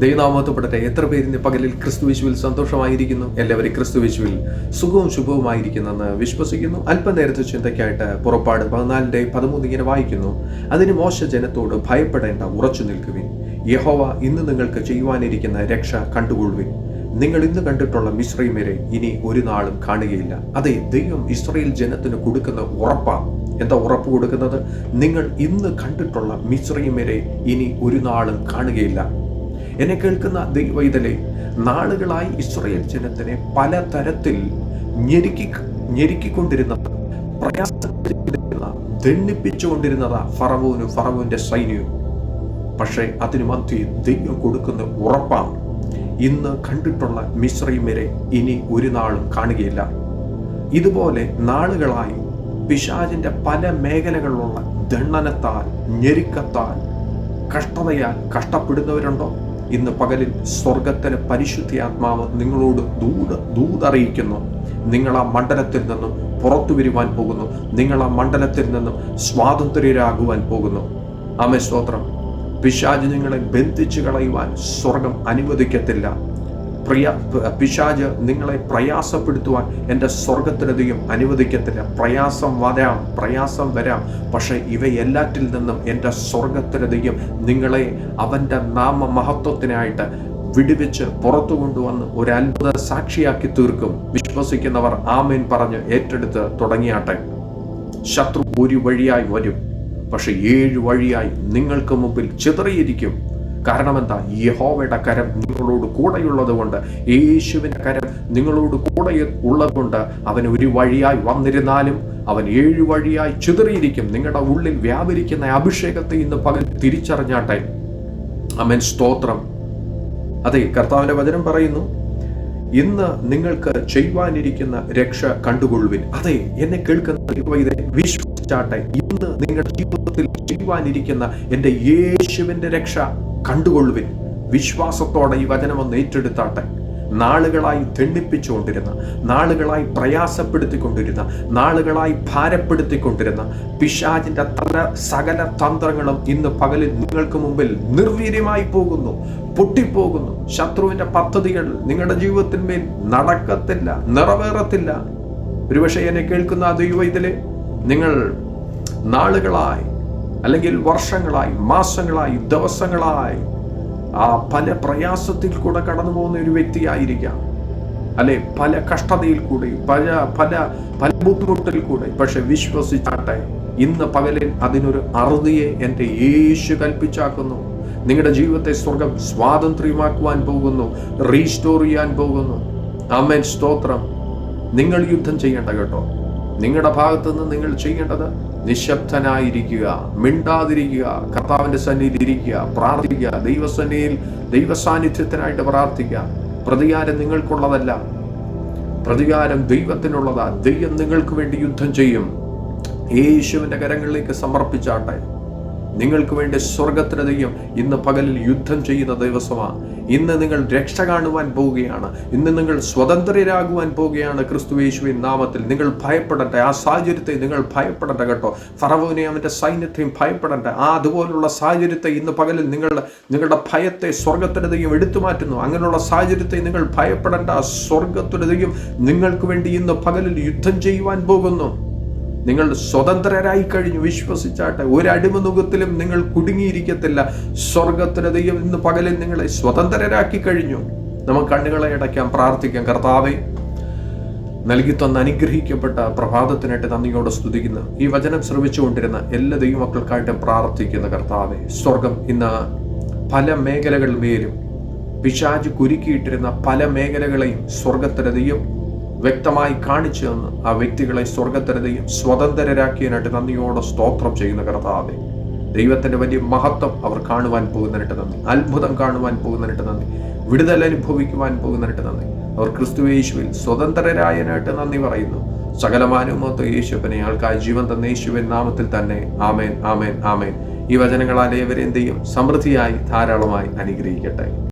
ദൈവനാമത്തപ്പെടട്ടെ എത്ര പേരിന് പകലിൽ ക്രിസ്തുവിശുവിൽ സന്തോഷമായിരിക്കുന്നു? എല്ലാവരും ക്രിസ്തുവിശുവിൽ സുഖവും ശുഭവുമായിരിക്കുന്നെന്ന് വിശ്വസിക്കുന്നു. അല്പനേരത്തെ ചിന്തയ്ക്കായിട്ട് പുറപ്പാട് പതിനാലിന്റെ പതിമൂന്ന് ഇങ്ങനെ വായിക്കുന്നു. അതിന് മോശ ജനത്തോട് ഭയപ്പെടേണ്ട ഉറച്ചു നിൽക്കുവിൻ. യഹോവ ഇന്ന് നിങ്ങൾക്ക് ചെയ്യുവാനിരിക്കുന്ന രക്ഷ കണ്ടുകൊള്ളുവിൻ. നിങ്ങൾ ഇന്ന് കണ്ടിട്ടുള്ള മിശ്രീമരെ ഇനി ഒരു നാളും കാണുകയില്ല. അതെ ദൈവം ഇസ്രയേൽ ജനത്തിന് കൊടുക്കുന്ന ഉറപ്പാണ് എന്താ ഉറപ്പ് കൊടുക്കുന്നത്? നിങ്ങൾ ഇന്ന് കണ്ടിട്ടുള്ള മിശ്രീമരെ ഇനി ഒരു നാളും കാണുകയില്ല. എന്നെ കേൾക്കുന്ന ദൈവൈതലെ നാളുകളായി ഇസ്രയേൽ ജനത്തിനെ പല തരത്തിൽ ഞെരുക്കി ഞെരുക്കിക്കൊണ്ടിരുന്ന ദണ്ണിപ്പിച്ചുകൊണ്ടിരുന്നതാ ഫറവോനും ഫറവോന്റെ സൈന്യവും. പക്ഷേ അതിനു മധ്യേ ദൈവം കൊടുക്കുന്ന ഉറപ്പാണ്. ഇന്ന് കണ്ടിട്ടുള്ള മിശ്രീമരെ ഇനി ഒരു നാളും കാണുകയില്ല. ഇതുപോലെ നാളുകളായി പിശാചിന്റെ പല മേഖലകളിലുള്ള ദണ്ണനത്താൽ ഞെരുക്കത്താൽ കഷ്ടതയാൽ കഷ്ടപ്പെടുന്നവരുണ്ടോ? ഇന്ന് പകലിൽ സ്വർഗത്തിന് പരിശുദ്ധി ആത്മാവ് നിങ്ങളോട് ദൂത് ദൂതറിയിക്കുന്നു. നിങ്ങൾ ആ മണ്ഡലത്തിൽ നിന്നും പുറത്തു വരുവാൻ പോകുന്നു. നിങ്ങൾ ആ മണ്ഡലത്തിൽ നിന്നും സ്വാതന്ത്ര്യരാകുവാൻ പോകുന്നു. ആമേ സ്തോത്രം. പിശാജ് ബന്ധിച്ചു കളയുവാൻ സ്വർഗം അനുവദിക്കത്തില്ല. പ്രിയ പിശാജ് നിങ്ങളെ പ്രയാസപ്പെടുത്തുവാൻ എന്റെ സ്വർഗത്തിനധികം അനുവദിക്കത്തില്ല. പ്രയാസം വരാം പ്രയാസം വരാം. പക്ഷേ ഇവയെല്ലാറ്റിൽ നിന്നും എന്റെ സ്വർഗത്തിനധികം നിങ്ങളെ അവന്റെ നാമ മഹത്വത്തിനായിട്ട് വിടുവിച്ച് പുറത്തു കൊണ്ടുവന്ന് ഒരു അത്ഭുത സാക്ഷിയാക്കി തീർക്കും. വിശ്വസിക്കുന്നവർ ആമേൻ പറഞ്ഞ് ഏറ്റെടുത്ത് തുടങ്ങിയാട്ടെ. ശത്രു ഒരു വഴിയായി വരും. പക്ഷെ ഏഴ് വഴിയായി നിങ്ങൾക്ക് മുമ്പിൽ ചിതറിയിരിക്കും. കാരണം എന്താ യഹോവയുടെ കരം നിങ്ങളോട് കൂടെയുള്ളത് കൊണ്ട് യേശുവിന്റെ കരം നിങ്ങളോട് കൂടെ ഉള്ളത് കൊണ്ട് അവൻ ഒരു വഴിയായി വന്നിരുന്നാലും അവൻ ഏഴു വഴിയായി ചിതറിയിരിക്കും. നിങ്ങളുടെ ഉള്ളിൽ വ്യാപരിക്കുന്ന അഭിഷേകത്തെ ഇന്ന് പകൽ തിരിച്ചറിഞ്ഞാട്ടെ. അമൻ. സ്തോത്രം. അതെ കർത്താവിന്റെ വചനം പറയുന്നു ഇന്ന് നിങ്ങൾക്ക് ചെയ്യുവാനിരിക്കുന്ന രക്ഷ കണ്ടുകൊള്ളുവിൻ. അതെ എന്നെ കേൾക്കുന്ന വിശ്വസിച്ചാട്ടെ. ഇന്ന് നിങ്ങളുടെ ജീവിതത്തിൽ ചെയ്യുവാനിരിക്കുന്ന എന്റെ യേശുവിന്റെ രക്ഷ കണ്ടുകൊള്ളുവിൻ. വിശ്വാസത്തോടെ ഈ വചനം ഒന്ന് ഏറ്റെടുത്താട്ടെ. നാളുകളായി തെണ്ണിപ്പിച്ചുകൊണ്ടിരുന്ന നാളുകളായി പ്രയാസപ്പെടുത്തിക്കൊണ്ടിരുന്ന നാളുകളായി ഭാരപ്പെടുത്തിക്കൊണ്ടിരുന്ന പിശാചിന്റെ തല സകല തന്ത്രങ്ങളും ഇന്ന് പകലിൽ നിങ്ങൾക്ക് മുമ്പിൽ നിർവീര്യമായി പോകുന്നു പൊട്ടിപ്പോകുന്നു. ശത്രുവിന്റെ പദ്ധതികൾ നിങ്ങളുടെ ജീവിതത്തിന്മേൽ നടക്കത്തില്ല നിറവേറത്തില്ല. ഒരുപക്ഷെ എന്നെ കേൾക്കുന്ന ആ ഇതിൽ നിങ്ങൾ നാളുകളായി അല്ലെങ്കിൽ വർഷങ്ങളായി മാസങ്ങളായി ദിവസങ്ങളായി ആ പല പ്രയാസത്തിൽ കൂടെ കടന്നു പോകുന്ന ഒരു വ്യക്തിയായിരിക്കാം. അല്ലെ പല കഷ്ടതയിൽ കൂടെ പല പല പല ബുദ്ധിമുട്ടിൽ കൂടെ. പക്ഷെ വിശ്വസിച്ചാട്ടെ ഇന്ന് പകലിൽ അതിനൊരു അറുതിയെ എന്റെ യേശു കൽപ്പിച്ചാക്കുന്നു. നിങ്ങളുടെ ജീവിതത്തെ സ്വർഗം സ്വാതന്ത്ര്യമാക്കുവാൻ പോകുന്നു റീസ്റ്റോർ ചെയ്യാൻ പോകുന്നു. അമ്മൻ സ്തോത്രം. നിങ്ങൾ യുദ്ധം ചെയ്യേണ്ട കേട്ടോ. നിങ്ങളുടെ ഭാഗത്തുനിന്ന് നിങ്ങൾ ചെയ്യേണ്ടത് നിശബ്ദനായിരിക്കുക മിണ്ടാതിരിക്കുക കർത്താവിന്റെ സന്നിധിയിൽ ഇരിക്കുക പ്രാർത്ഥിക്കുക ദൈവസന്നിധിയിൽ ദൈവസാന്നിധ്യത്തിനായിട്ട് പ്രാർത്ഥിക്കുക. പ്രതികാരം നിങ്ങൾക്കുള്ളതല്ല. പ്രതികാരം ദൈവത്തിനുള്ളതാ. ദൈവം നിങ്ങൾക്ക് വേണ്ടി യുദ്ധം ചെയ്യും. യേശുവിന്റെ കരങ്ങളിലേക്ക് സമർപ്പിച്ചാട്ടെ. നിങ്ങൾക്ക് വേണ്ടി സ്വർഗത്തിന് ദൈവം ഇന്ന് പകലിൽ യുദ്ധം ചെയ്യുന്ന ദിവസമാണ് ഇന്ന് നിങ്ങൾ രക്ഷ കാണുവാൻ പോവുകയാണ്. ഇന്ന് നിങ്ങൾ സ്വതന്ത്രരാകുവാൻ പോവുകയാണ് ക്രിസ്തു യേശുവിൻ നാമത്തിൽ. നിങ്ങൾ ഭയപ്പെടട്ടെ. ആ സാഹചര്യത്തെ നിങ്ങൾ ഭയപ്പെടട്ടെ കേട്ടോ. ഫറവോനെ അവന്റെ സൈന്യത്തെയും ഭയപ്പെടട്ടെ. ആ അതുപോലുള്ള സാഹചര്യത്തെ ഇന്ന് പകലിൽ നിങ്ങളുടെ നിങ്ങളുടെ ഭയത്തെ സ്വർഗത്തിന് ദൈവം എടുത്തു മാറ്റുന്നു. അങ്ങനെയുള്ള സാഹചര്യത്തെ നിങ്ങൾ ഭയപ്പെടേണ്ട. ആ ദൈവം നിങ്ങൾക്ക് വേണ്ടി ഇന്ന് പകലിൽ യുദ്ധം ചെയ്യുവാൻ പോകുന്നു. നിങ്ങൾ സ്വതന്ത്രരായി കഴിഞ്ഞു വിശ്വസിച്ചാട്ടെ. ഒരു അടിമനുഖത്തിലും നിങ്ങൾ കുടുങ്ങിയിരിക്കത്തില്ല. സ്വർഗത്തിന് ദൈവം ഇന്ന് പകലിൽ നിങ്ങളെ സ്വതന്ത്രരാക്കി കഴിഞ്ഞു. നമുക്ക് കണ്ണുകളെ അടയ്ക്കാം പ്രാർത്ഥിക്കാം. കർത്താവെ നൽകി തന്ന അനുഗ്രഹിക്കപ്പെട്ട പ്രഭാതത്തിനായിട്ട് നന്ദിയോടെ സ്തുതിക്കുന്നു. ഈ വചനം ശ്രമിച്ചുകൊണ്ടിരുന്ന എല്ലാ ദൈവമക്കൾക്കായിട്ടും പ്രാർത്ഥിക്കുന്ന കർത്താവെ സ്വർഗം ഇന്ന് പല മേഖലകളിൽ മേലും പിശാജ് കുരുക്കിയിട്ടിരുന്ന പല മേഖലകളെയും സ്വർഗത്തിന്റെ ദൈവം വ്യക്തമായി കാണിച്ചു തന്ന്. ആ വ്യക്തികളെ സ്വർഗത്തരതയും സ്വതന്ത്രരാക്കിയതിനായിട്ട് നന്ദിയോടെ സ്തോത്രം ചെയ്യുന്ന കർത്താവെ. ദൈവത്തിന്റെ വലിയ മഹത്വം അവർ കാണുവാൻ പോകുന്നതിനായിട്ട് നന്ദി. അത്ഭുതം കാണുവാൻ പോകുന്നതിനായിട്ട് നന്ദി. വിടുതൽ അനുഭവിക്കുവാൻ പോകുന്നതിനായിട്ട് നന്ദി. അവർ ക്രിസ്തു യേശുവിൽ സ്വതന്ത്രരായനായിട്ട് നന്ദി പറയുന്നു. സകലമാനുമൊത്ത യേശുവിനെ ആൾക്കാർ ജീവൻ തന്ന യേശുവിൻ നാമത്തിൽ തന്നെ ആമേൻ ആമേൻ ആമേൻ. ഈ വചനങ്ങളാൽ ഏവരെന്തെയും സമൃദ്ധിയായി ധാരാളമായി അനുഗ്രഹിക്കട്ടെ.